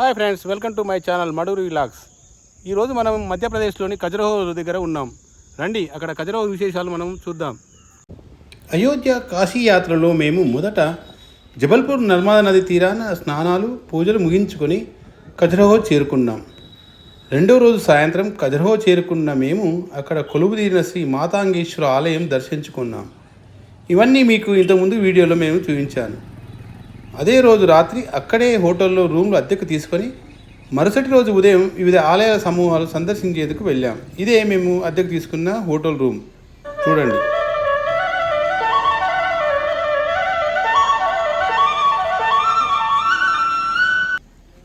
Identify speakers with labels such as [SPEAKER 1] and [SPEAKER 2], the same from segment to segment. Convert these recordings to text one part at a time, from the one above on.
[SPEAKER 1] Hi friends welcome to my channel Maduru vlogs. ఈరోజు మనం మధ్యప్రదేశ్లోని ఖజురహో దగ్గర ఉన్నాం. రండి అక్కడ ఖజరహో విశేషాలు మనం చూద్దాం. అయోధ్య కాశీ యాత్రలో మేము మొదట జబల్పూర్ నర్మదా నది తీరాన స్నానాలు పూజలు ముగించుకొని ఖజరహో చేరుకున్నాం. రెండో రోజు సాయంత్రం ఖజరహో చేరుకున్న మేము అక్కడ కొలువుదీరిన శ్రీ మాతాంగేశ్వర ఆలయం దర్శించుకున్నాం. ఇవన్నీ మీకు ఇంతకుముందు వీడియోలో మేము చూపించాను. అదే రోజు రాత్రి అక్కడే హోటల్లో రూమ్లు అద్దెకు తీసుకొని మరుసటి రోజు ఉదయం వివిధ ఆలయాల సమూహాలు సందర్శించేందుకు వెళ్ళాం. ఇదే మేము అద్దెకు తీసుకున్న హోటల్ రూమ్. చూడండి.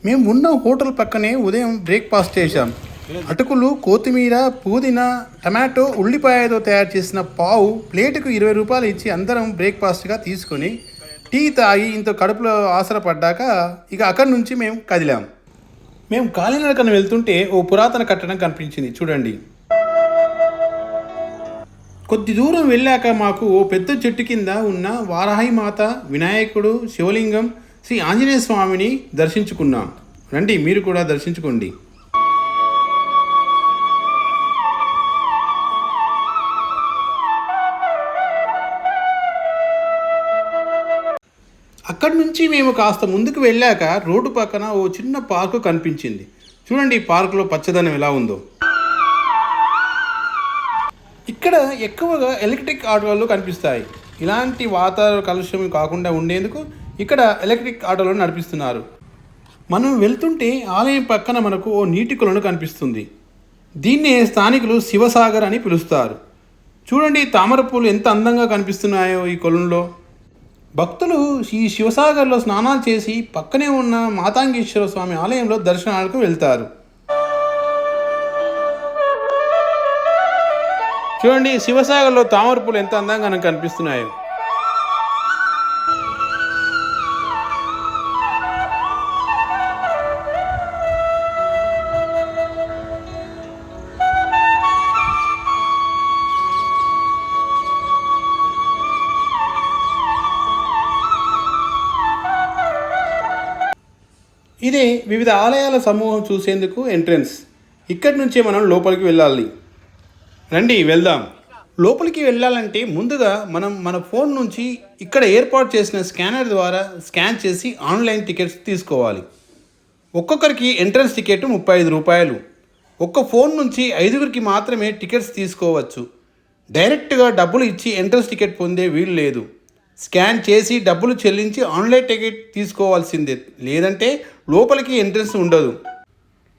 [SPEAKER 1] మేము ఉన్న హోటల్ పక్కనే ఉదయం బ్రేక్ఫాస్ట్ చేశాం. అటుకులు కొత్తిమీర పుదీనా టమాటో ఉల్లిపాయతో తయారు చేసిన పావు ప్లేటుకు ఇరవై రూపాయలు ఇచ్చి అందరం బ్రేక్ఫాస్ట్గా తీసుకొని టీ తాగి ఇంత కడుపులో ఆసరపడ్డాక ఇక అక్కడి నుంచి మేము కదిలాం. మేము కాలినడకన వెళ్తుంటే ఓ పురాతన కట్టడం కనిపించింది. చూడండి. కొద్ది దూరం వెళ్ళాక మాకు ఓ పెద్ద చెట్టు కింద ఉన్న వారాహి మాత వినాయకుడు శివలింగం శ్రీ ఆంజనేయ స్వామిని దర్శించుకున్నాం. రండి మీరు కూడా దర్శించుకోండి. అక్కడి నుంచి మేము కాస్త ముందుకు వెళ్ళాక రోడ్డు పక్కన ఓ చిన్న పార్కు కనిపించింది. చూడండి ఈ పార్కులో పచ్చదనం ఎలా ఉందో. ఇక్కడ ఎక్కువగా ఎలక్ట్రిక్ ఆటోలు కనిపిస్తాయి. ఇలాంటి వాతావరణ కాలుష్యం కాకుండా ఉండేందుకు ఇక్కడ ఎలక్ట్రిక్ ఆటోలను నడిపిస్తున్నారు. మనం వెళ్తుంటే ఆలయం పక్కన మనకు ఓ నీటి కొలను కనిపిస్తుంది. దీన్నే స్థానికులు శివసాగర్ అని పిలుస్తారు. చూడండి తామర పూలు ఎంత అందంగా కనిపిస్తున్నాయో ఈ కొలంలో భక్తులు ఈ శివసాగర్లో స్నానాలు చేసి పక్కనే ఉన్న మాతాంగేశ్వర స్వామి ఆలయంలో దర్శనాలకు వెళ్తారు. చూడండి శివసాగర్లో తామర పూలు ఎంత అందంగా కనిపిస్తున్నాయో. వివిధ ఆలయాల సమూహం చూసేందుకు ఎంట్రన్స్ ఇక్కడి నుంచే మనం లోపలికి వెళ్ళాలి. రండి వెళ్దాం. లోపలికి వెళ్ళాలంటే ముందుగా మనం మన ఫోన్ నుంచి ఇక్కడ ఏర్పాటు చేసిన స్కానర్ ద్వారా స్కాన్ చేసి ఆన్లైన్ టికెట్స్ తీసుకోవాలి. ఒక్కొక్కరికి ఎంట్రన్స్ టికెట్ ముప్పై ఐదు రూపాయలు. ఒక్క ఫోన్ నుంచి ఐదుగురికి మాత్రమే టికెట్స్ తీసుకోవచ్చు. డైరెక్ట్గా డబ్బులు ఇచ్చి ఎంట్రన్స్ టికెట్ పొందే వీలు లేదు. స్కాన్ చేసి డబ్బులు చెల్లించి ఆన్లైన్ టికెట్ తీసుకోవాల్సిందే. లేదంటే లోపలికి ఎంట్రెన్స్ ఉండదు.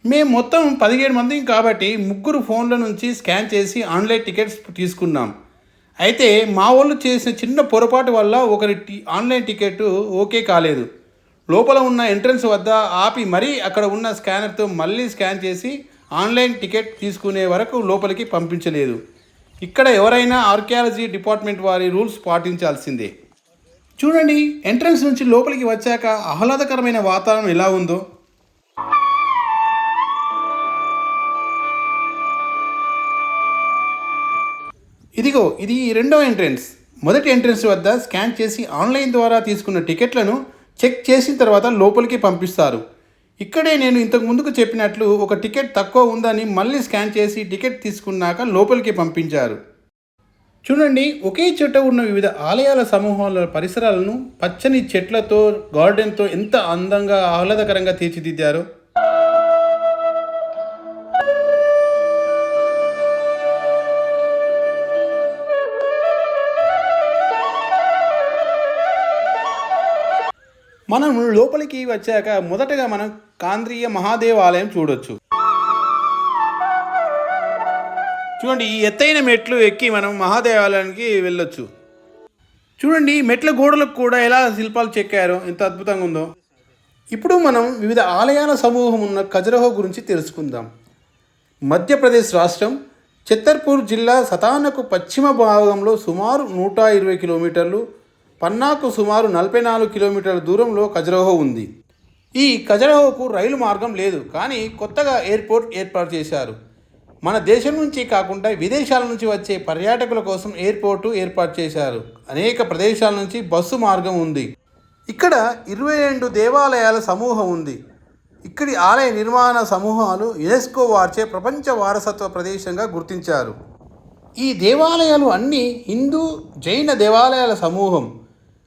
[SPEAKER 1] మేము మొత్తం పదిహేడు మంది కాబట్టి ముగ్గురు ఫోన్ల నుంచి స్కాన్ చేసి ఆన్లైన్ టికెట్స్ తీసుకున్నాం. అయితే మా వాళ్ళు చేసిన చిన్న పొరపాటు వల్ల ఒకరి టి ఆన్లైన్ టికెట్ ఓకే కాలేదు. లోపల ఉన్న ఎంట్రన్స్ వద్ద ఆపి మరీ అక్కడ ఉన్న స్కానర్తో మళ్ళీ స్కాన్ చేసి ఆన్లైన్ టికెట్ తీసుకునే వరకు లోపలికి పంపించలేదు. ఇక్కడ ఎవరైనా ఆర్కియాలజీ డిపార్ట్మెంట్ వారి రూల్స్ పాటించాల్సిందే. చూడండి ఎంట్రన్స్ నుంచి లోపలికి వచ్చాక ఆహ్లాదకరమైన వాతావరణం ఎలా ఉందో. ఇదిగో ఇది రెండో ఎంట్రన్స్ మొదటి ఎంట్రన్స్ వద్ద స్కాన్ చేసి ఆన్లైన్ ద్వారా తీసుకున్న టికెట్లను చెక్ చేసిన తర్వాత లోపలికి పంపిస్తారు. ఇక్కడే నేను ఇంతకు ముందుకు చెప్పినట్లు ఒక టికెట్ తక్కువ ఉందని మళ్ళీ స్కాన్ చేసి టికెట్ తీసుకున్నాక లోపలికి పంపించారు. చూడండి ఒకే చోట ఉన్న వివిధ ఆలయాల సమూహాల పరిసరాలను పచ్చని చెట్లతో గార్డెన్తో ఎంత అందంగా ఆహ్లాదకరంగా తీర్చిదిద్దారో. మనం లోపలికి వచ్చాక మొదటగా మనం కాంద్రీయ మహాదేవ ఆలయం చూడొచ్చు. చూడండి ఈ ఎత్తైన మెట్లు ఎక్కి మనం మహాదేవాలయానికి వెళ్ళొచ్చు. చూడండి మెట్ల గోడలకు కూడా ఎలా శిల్పాలు చెక్కారో ఎంత అద్భుతంగా ఉందో. ఇప్పుడు మనం వివిధ ఆలయాల సమూహం ఉన్న ఖజరహో గురించి తెలుసుకుందాం. మధ్యప్రదేశ్ రాష్ట్రం చిత్తర్పూర్ జిల్లా సతానకు పశ్చిమ భాగంలో సుమారు నూట ఇరవై కిలోమీటర్లు పన్నాకు సుమారు నలభై నాలుగు కిలోమీటర్ల దూరంలో ఖజరహో ఉంది. ఈ ఖజరహోకు రైలు మార్గం లేదు కానీ కొత్తగా ఎయిర్పోర్ట్ ఏర్పాటు చేశారు. మన దేశం నుంచి కాకుండా విదేశాల నుంచి వచ్చే పర్యాటకుల కోసం ఎయిర్పోర్టు ఏర్పాటు చేశారు. అనేక ప్రదేశాల నుంచి బస్సు మార్గం ఉంది. ఇక్కడ ఇరవై రెండు దేవాలయాల సమూహం ఉంది. ఇక్కడి ఆలయ నిర్మాణ సమూహాలు యునెస్కో వార్చే ప్రపంచ వారసత్వ ప్రదేశంగా గుర్తించారు. ఈ దేవాలయాలు అన్నీ హిందూ జైన దేవాలయాల సమూహం.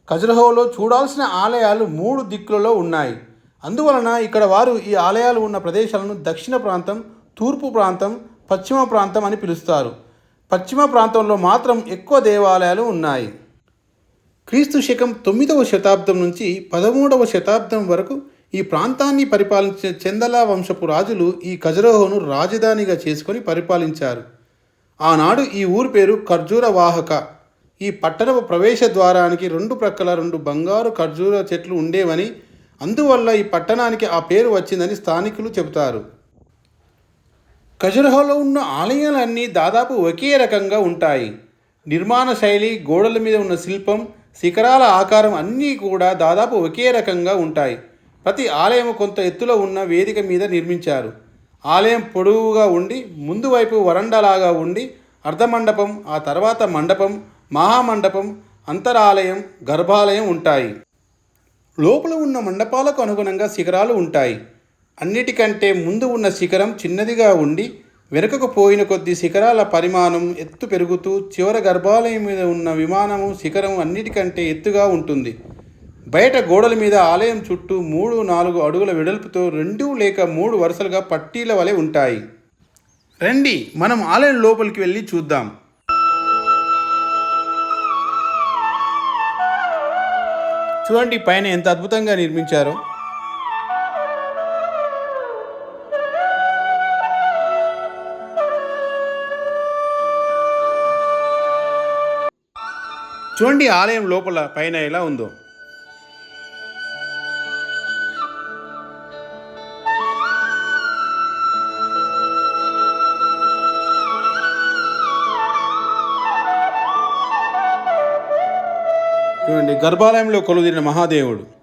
[SPEAKER 1] ఖజురహోలో చూడాల్సిన ఆలయాలు మూడు దిక్కులలో ఉన్నాయి. అందువలన ఇక్కడ వారు ఈ ఆలయాలు ఉన్న ప్రదేశాలను దక్షిణ ప్రాంతం తూర్పు ప్రాంతం పశ్చిమ ప్రాంతం అని పిలుస్తారు. పశ్చిమ ప్రాంతంలో మాత్రం ఎక్కువ దేవాలయాలు ఉన్నాయి. క్రీస్తు శకం తొమ్మిదవ శతాబ్దం నుంచి పదమూడవ శతాబ్దం వరకు ఈ ప్రాంతాన్ని పరిపాలించిన చందలా వంశపు రాజులు ఈ ఖజరోహోను రాజధానిగా చేసుకొని పరిపాలించారు. ఆనాడు ఈ ఊరి పేరు ఖర్జూర వాహక. ఈ పట్టణపు ప్రవేశ ద్వారానికి రెండు ప్రక్కల రెండు బంగారు ఖర్జూర చెట్లు ఉండేవని అందువల్ల ఈ పట్టణానికి ఆ పేరు వచ్చిందని స్థానికులు చెబుతారు. ఖజురహోలో ఉన్న ఆలయాలన్నీ దాదాపు ఒకే రకంగా ఉంటాయి. నిర్మాణ శైలి గోడల మీద ఉన్న శిల్పం శిఖరాల ఆకారం అన్నీ కూడా దాదాపు ఒకే రకంగా ఉంటాయి. ప్రతి ఆలయం కొంత ఎత్తులో ఉన్న వేదిక మీద నిర్మించారు. ఆలయం పొడవుగా ఉండి ముందు వైపు వరండాలాగా ఉండి అర్ధమండపం ఆ తర్వాత మండపం మహామండపం అంతరాలయం గర్భాలయం ఉంటాయి. లోపల ఉన్న మండపాలకు అనుగుణంగా శిఖరాలు ఉంటాయి. అన్నిటికంటే ముందు ఉన్న శిఖరం చిన్నదిగా ఉండి వెనుకకు పోయిన కొద్ది శిఖరాల పరిమాణం ఎత్తు పెరుగుతూ చివర గర్భాలయం మీద ఉన్న విమానము శిఖరం అన్నిటికంటే ఎత్తుగా ఉంటుంది. బయట గోడల మీద ఆలయం చుట్టూ మూడు నాలుగు అడుగుల వెడల్పుతో రెండు లేక మూడు వరుసలుగా పట్టీల వలె ఉంటాయి. రండి మనం ఆలయం లోపలికి వెళ్ళి చూద్దాం. చూడండి పైన ఎంత అద్భుతంగా నిర్మించారో. చూడండి ఆలయం లోపల పైన ఎలా ఉందో. చూడండి గర్భాలయంలో కొలుదిరిన మహాదేవుడు.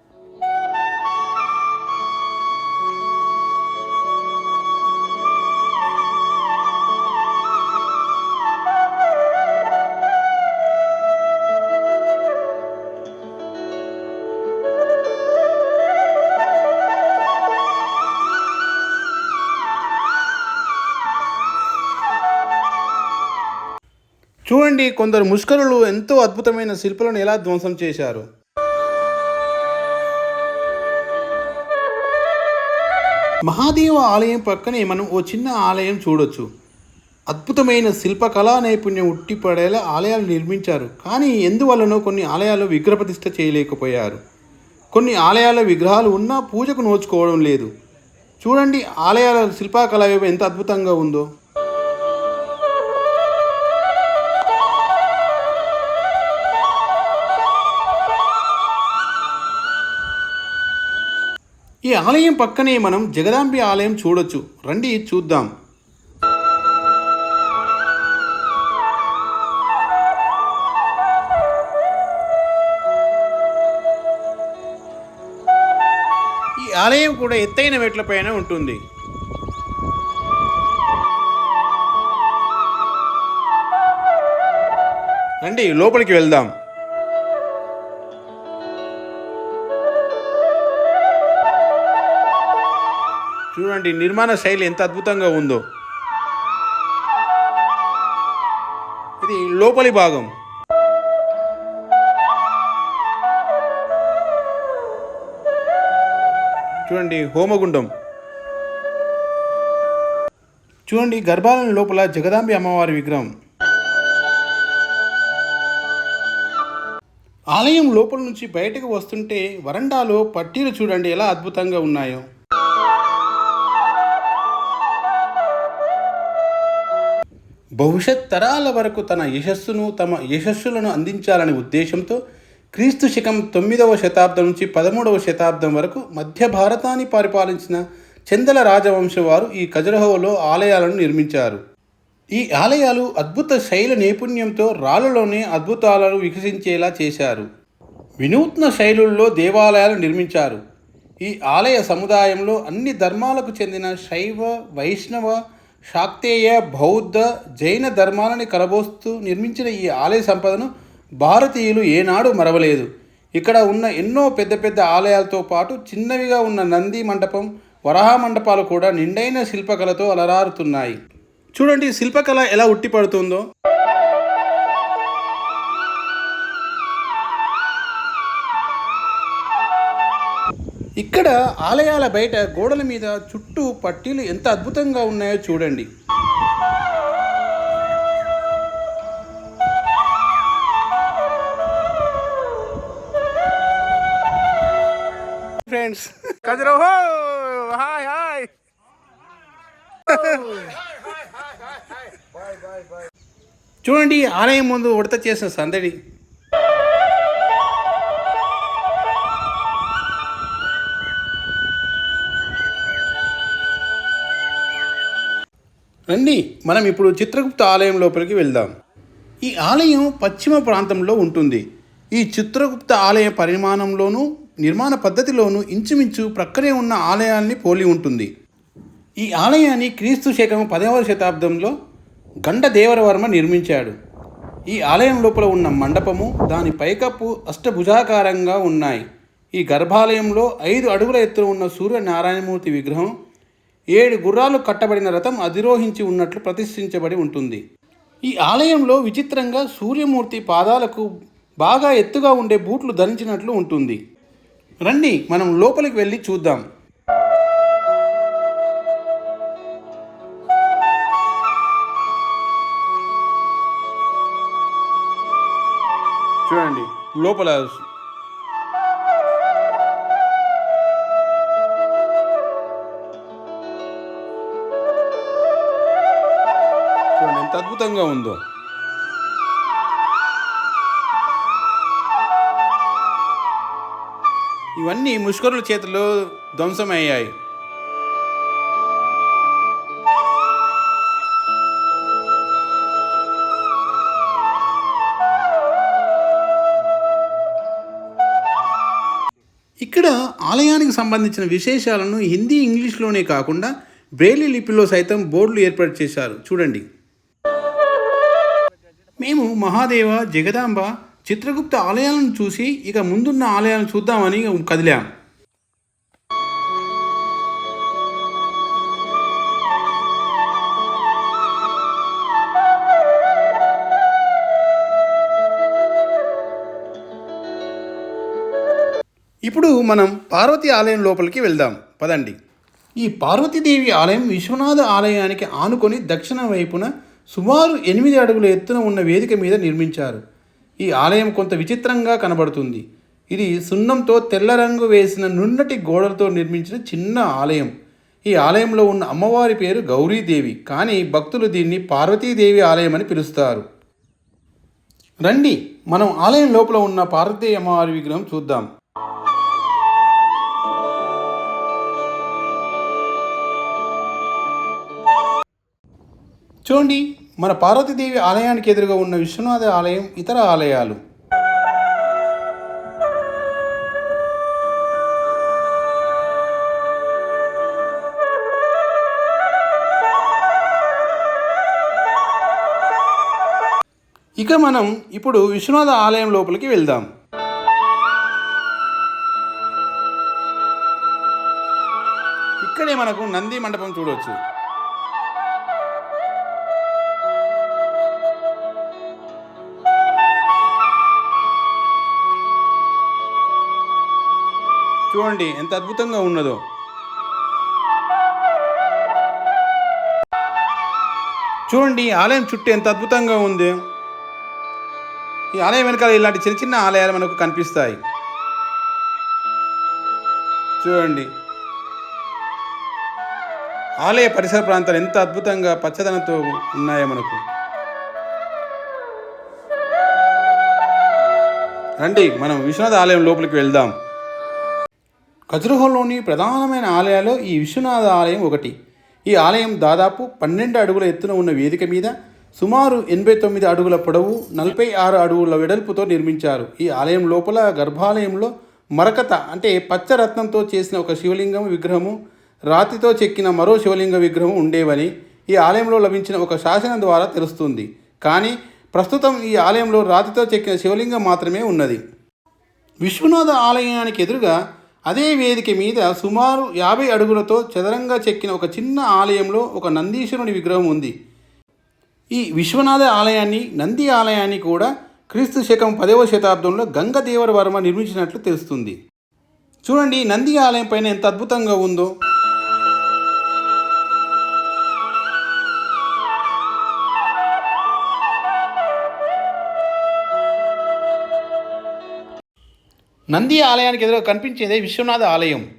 [SPEAKER 1] కొందరు ముష్కరులు ఎంతో అద్భుతమైన శిల్పాలను ఎలా ధ్వంసం చేశారు? మహాదేవ ఆలయం పక్కనే మనం ఓ చిన్న ఆలయం చూడొచ్చు. అద్భుతమైన శిల్పకళా నైపుణ్యం ఉట్టిపడేలా ఆలయాలు నిర్మించారు. కానీ ఎందువల్లనో కొన్ని ఆలయాలు విగ్రహప్రతిష్ఠ చేయలేకపోయారు. కొన్ని ఆలయాల విగ్రహాలు ఉన్నా పూజకు నోచుకోవడం లేదు. చూడండి ఆలయాల శిల్పకళ ఎంత అద్భుతంగా ఉందో. ఈ ఆలయం పక్కనే మనం జగదాంబి ఆలయం చూడొచ్చు. రండి చూద్దాం. ఈ ఆలయం కూడా ఎత్తైన మెట్లపైన ఉంటుంది. రండి లోపలికి వెళ్దాం. చూడండి నిర్మాణ శైలి ఎంత అద్భుతంగా ఉందో. ఇది లోపలి భాగం. చూడండి హోమగుండం. చూడండి గర్భాలయం లోపల జగదాంబి అమ్మవారి విగ్రహం. ఆలయం లోపల నుంచి బయటకు వస్తుంటే వరండాలో పట్టీలు చూడండి ఎలా అద్భుతంగా ఉన్నాయో. భవిష్యత్ తరాల వరకు తన యశస్సును తమ యశస్సులను అందించాలనే ఉద్దేశంతో క్రీస్తు శకం తొమ్మిదవ శతాబ్దం నుంచి పదమూడవ శతాబ్దం వరకు మధ్య భారతాన్ని పరిపాలించిన చందల రాజవంశం వారు ఈ ఖజురహోలో ఆలయాలను నిర్మించారు. ఈ ఆలయాలు అద్భుత శైలి నైపుణ్యంతో రాళ్ళలోనే అద్భుతాలను వికసించేలా చేశారు. వినూత్న శైలుల్లో దేవాలయాలు నిర్మించారు. ఈ ఆలయ సముదాయంలో అన్ని ధర్మాలకు చెందిన శైవ వైష్ణవ శాక్తేయ బౌద్ధ జైన ధర్మాలని కలబోస్తూ నిర్మించిన ఈ ఆలయ సంపదను భారతీయులు ఏనాడు మరవలేదు. ఇక్కడ ఉన్న ఎన్నో పెద్ద పెద్ద ఆలయాలతో పాటు చిన్నవిగా ఉన్న నంది మండపం వరాహ మండపాలు కూడా నిండైన శిల్పకళతో అలరారుతున్నాయి. చూడండి శిల్పకళ ఎలా ఉట్టిపడుతుందో. ఇక్కడ ఆలయాల బయట గోడల మీద చుట్టూ పట్టీలు ఎంత అద్భుతంగా ఉన్నాయో చూడండి. Friends hi hi. చూడండి ఆలయం ముందు ఉడత చేసిన సందడి. రండి మనం ఇప్పుడు చిత్రగుప్త ఆలయం లోపలికి వెళ్దాం. ఈ ఆలయం పశ్చిమ ప్రాంతంలో ఉంటుంది. ఈ చిత్రగుప్త ఆలయ పరిమాణంలోనూ నిర్మాణ పద్ధతిలోనూ ఇంచుమించు ప్రక్కనే ఉన్న ఆలయాన్ని పోలి ఉంటుంది. ఈ ఆలయాన్ని క్రీస్తు శకం పదవ శతాబ్దంలో గండ దేవరవర్మ నిర్మించాడు. ఈ ఆలయం లోపల ఉన్న మండపము దాని పైకప్పు అష్టభుజాకారంగా ఉన్నాయి. ఈ గర్భాలయంలో ఐదు అడుగుల ఎత్తున ఉన్న సూర్యనారాయణమూర్తి విగ్రహం ఏడు గుర్రాలు కట్టబడిన రథం అధిరోహించి ఉన్నట్లు ప్రతిష్ఠించబడి ఉంటుంది. ఈ ఆలయంలో విచిత్రంగా సూర్యమూర్తి పాదాలకు బాగా ఎత్తుగా ఉండే బూట్లు ధరించినట్లు ఉంటుంది. రండి మనం లోపలికి వెళ్ళి చూద్దాం. చూడండి లోపల అద్భుతంగా ఉందో. ఇవన్నీ ముష్కరుల చేతిలో ధ్వంసమయ్యాయి. ఇక్కడ ఆలయానికి సంబంధించిన విశేషాలను హిందీ ఇంగ్లీష్లోనే కాకుండా బ్రెయిలీ లిపిలో సైతం బోర్డులు ఏర్పాటు చేశారు. చూడండి. మహాదేవ జగదాంబ చిత్రగుప్త ఆలయాలను చూసి ఇక ముందున్న ఆలయాలను చూద్దామని కదిలాం. ఇప్పుడు మనం పార్వతీ ఆలయం లోపలికి వెళ్దాం. పదండి. ఈ పార్వతీదేవి ఆలయం విశ్వనాథ ఆలయానికి ఆనుకొని దక్షిణ వైపున సుమారు ఎనిమిది అడుగుల ఎత్తున ఉన్న వేదిక మీద నిర్మించారు. ఈ ఆలయం కొంత విచిత్రంగా కనబడుతుంది. ఇది సున్నంతో తెల్ల రంగు వేసిన నున్నటి గోడలతో నిర్మించిన చిన్న ఆలయం. ఈ ఆలయంలో ఉన్న అమ్మవారి పేరు గౌరీదేవి కానీ భక్తులు దీన్ని పార్వతీదేవి ఆలయం అని పిలుస్తారు. రండి మనం ఆలయం లోపల ఉన్న పార్వతీ అమ్మవారి విగ్రహం చూద్దాం. చూడండి మన పార్వతీదేవి ఆలయానికి ఎదురుగా ఉన్న విశ్వనాథ ఆలయం ఇతర ఆలయాలు. ఇక మనం ఇప్పుడు విశ్వనాథ ఆలయం లోపలికి వెళ్దాం. ఇక్కడే మనకు నంది మండపం చూడవచ్చు చూడండి ఎంత అద్భుతంగా ఉన్నదో. చూడండి ఆలయం చుట్టూ ఎంత అద్భుతంగా ఉంది. ఈ ఆలయం వెనకాల ఇలాంటి చిన్న చిన్న ఆలయాలు మనకు కనిపిస్తాయి. చూడండి. ఆలయ పరిసర ప్రాంతాలు ఎంత అద్భుతంగా పచ్చదనంతో ఉన్నాయో మనకు. రండి మనం విశ్వనాథ ఆలయం లోపలికి వెళ్దాం. ఖజురహోలోని ప్రధానమైన ఆలయాల్లో ఈ విశ్వనాథ ఆలయం ఒకటి. ఈ ఆలయం దాదాపు పన్నెండు అడుగుల ఎత్తున ఉన్న వేదిక మీద సుమారు ఎనభై తొమ్మిది అడుగుల పొడవు నలభై ఆరు అడుగుల వెడల్పుతో నిర్మించారు. ఈ ఆలయం లోపల గర్భాలయంలో మరకత అంటే పచ్చరత్నంతో చేసిన ఒక శివలింగం విగ్రహము రాతితో చెక్కిన మరో శివలింగ విగ్రహం ఉండేవని ఈ ఆలయంలో లభించిన ఒక శాసనం ద్వారా తెలుస్తుంది. కానీ ప్రస్తుతం ఈ ఆలయంలో రాతితో చెక్కిన శివలింగం మాత్రమే ఉన్నది. విశ్వనాథ ఆలయానికి ఎదురుగా అదే వేదిక మీద సుమారు యాభై అడుగులతో చదరంగా చెక్కిన ఒక చిన్న ఆలయంలో ఒక నందీశ్వరుని విగ్రహం ఉంది. ఈ విశ్వనాథ ఆలయాన్ని నంది ఆలయాన్ని కూడా క్రీస్తు శకం పదవ శతాబ్దంలో గంగదేవర వర్మ నిర్మించినట్లు తెలుస్తుంది. చూడండి నంది ఆలయం పైన ఎంత అద్భుతంగా ఉందో. నంది ఆలయానికి ఎదురుగా కనిపించేదే విశ్వనాథ ఆలయం.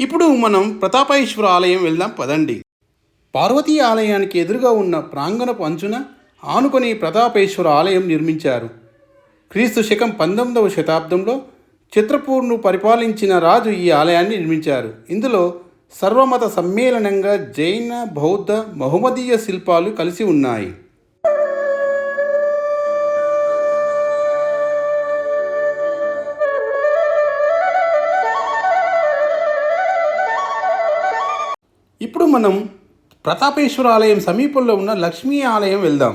[SPEAKER 1] ఇప్పుడు మనం ప్రతాపేశ్వర ఆలయం వెళ్దాం పదండి. పార్వతీ ఆలయానికి ఎదురుగా ఉన్న ప్రాంగణపు అంచున ఆనుకొని ప్రతాపేశ్వర ఆలయం నిర్మించారు. క్రీస్తు శకం పంతొమ్మిదవ శతాబ్దంలో చిత్రపూర్ను పరిపాలించిన రాజు ఈ ఆలయాన్ని నిర్మించారు. ఇందులో సర్వమత సమ్మేళనంగా జైన బౌద్ధ మహమ్మదీయ శిల్పాలు కలిసి ఉన్నాయి. మనం ప్రతాపేశ్వర ఆలయం సమీపంలో ఉన్న లక్ష్మీ ఆలయం వెళ్దాం.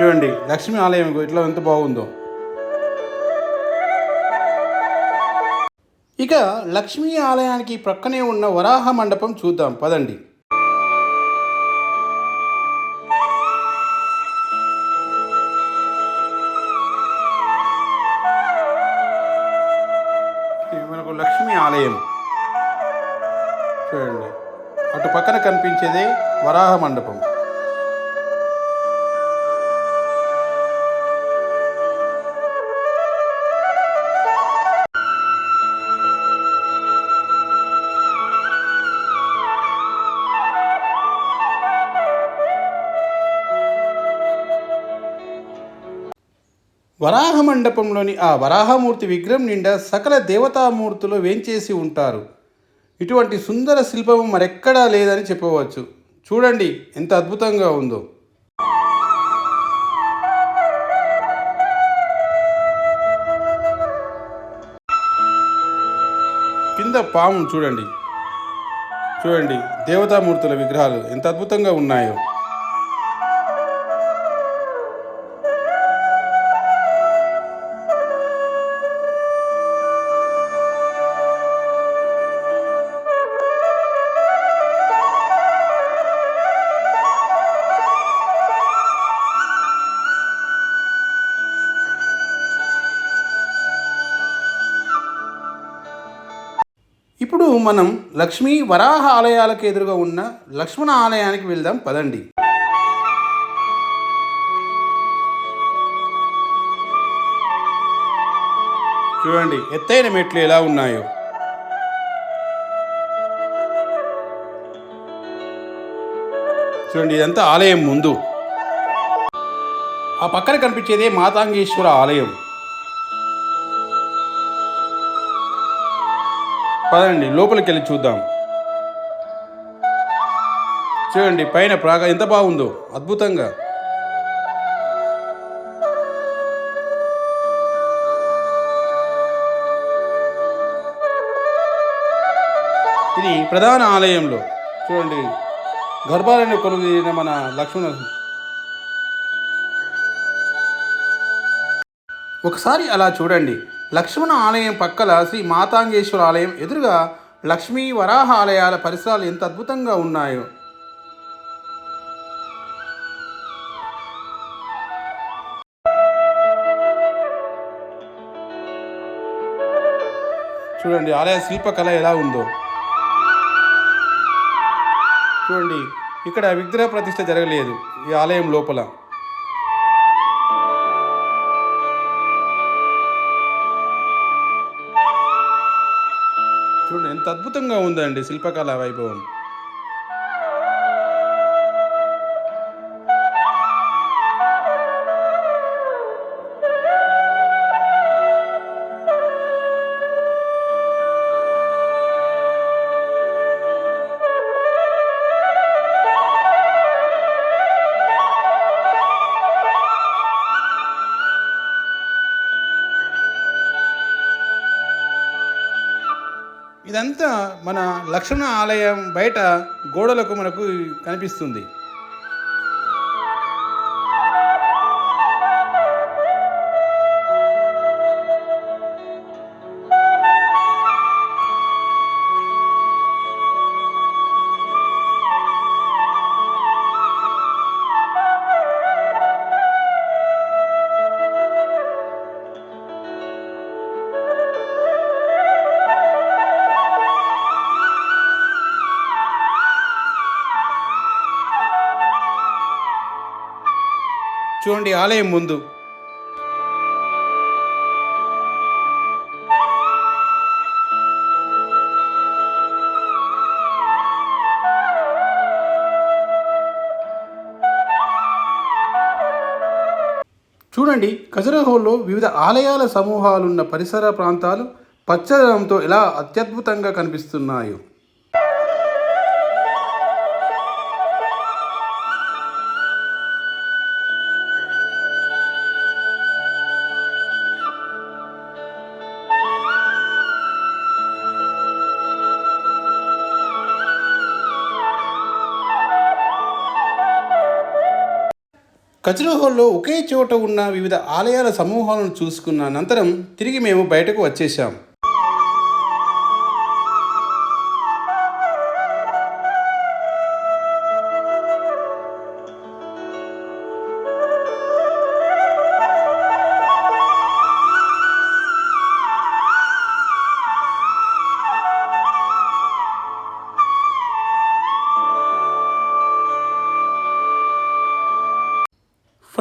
[SPEAKER 1] చూడండి లక్ష్మీ ఆలయం ఇట్లా ఎంత బాగుందో. ఇక లక్ష్మీ ఆలయానికి ప్రక్కనే ఉన్న వరాహ మండపం చూద్దాం పదండి. ఇది మనకు లక్ష్మీ ఆలయం. చూడండి అటు పక్కన కనిపించేదే వరాహ మండపం. వరాహ మండపంలోని ఆ వరాహమూర్తి విగ్రహం నిండా సకల దేవతామూర్తులు వేంచేసి ఉంటారు. ఇటువంటి సుందర శిల్పం మరెక్కడా లేదని చెప్పవచ్చు. చూడండి ఎంత అద్భుతంగా ఉందో. కింద పాము చూడండి. చూడండి దేవతామూర్తుల విగ్రహాలు ఎంత అద్భుతంగా ఉన్నాయో. మనం లక్ష్మీ వరాహ ఆలయాలకు ఎదురుగా ఉన్న లక్ష్మణ ఆలయానికి వెళ్దాం పదండి. చూడండి ఎత్తైన మెట్లు ఎలా ఉన్నాయో. చూడండి ఇదంతా ఆలయం ముందు. ఆ పక్కన కనిపించేదే మాతాంగేశ్వర ఆలయం. పదండి లోపలికి వెళ్ళి చూద్దాం. చూడండి పైన ప్రాగ ఎంత బాగుందో అద్భుతంగా. ఇది ప్రధాన ఆలయంలో చూడండి గర్భాలయంలో కొలువైన మన లక్ష్మణ. ఒకసారి అలా చూడండి. లక్ష్మణ ఆలయం పక్కల శ్రీ మాతాంగేశ్వర ఆలయం ఎదురుగా లక్ష్మీ వరాహ ఆలయాల పరిసరాలు ఎంత అద్భుతంగా ఉన్నాయో. చూడండి ఆలయ శిల్పకళ ఎలా ఉందో. చూడండి ఇక్కడ విగ్రహ ప్రతిష్ట జరగలేదు ఈ ఆలయం లోపల. చూడండి ఎంత అద్భుతంగా ఉందండి శిల్పకళా వైభవం. ఇదంతా మన లక్ష్మణ ఆలయం బయట గోడలకు మనకు కనిపిస్తుంది. చూడండి ఆలయం ముందు. చూడండి ఖజురహోలో వివిధ ఆలయాల సమూహాలున్న పరిసర ప్రాంతాలు పచ్చదనంతో ఎలా అత్యద్భుతంగా కనిపిస్తున్నాయో. కచిరోహోల్లో ఒకే చోట ఉన్న వివిధ ఆలయాల సమూహాలను చూసుకున్న అనంతరం తిరిగి మేము బయటకు వచ్చేసాం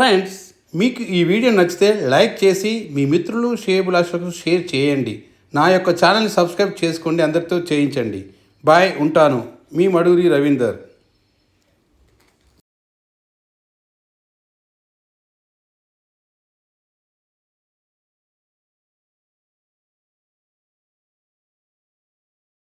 [SPEAKER 1] ఫ్రెండ్స్ మీకు ఈ వీడియో నచ్చితే లైక్ చేసి మీ మిత్రులు షేబులాషకు షేర్ చేయండి. నా యొక్క ఛానల్ని సబ్స్క్రైబ్ చేసుకోండి అందరితో చేయించండి. బాయ్ ఉంటాను. మీ మడూరి రవీందర్.